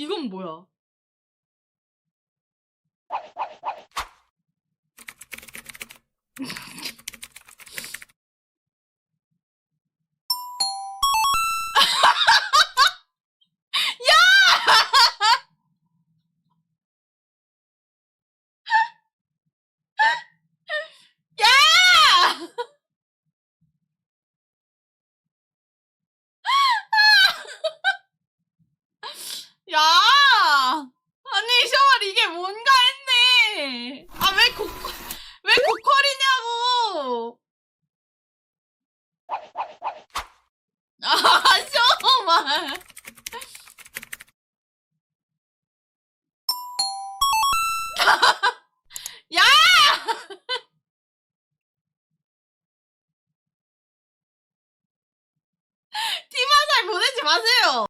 이건 뭐야? 야! 아니, 셔월 이게 뭔가 했네. 아, 왜 고, 왜 고퀄이냐고! 아, 셔월. 야! 팀화살 보내지 마세요.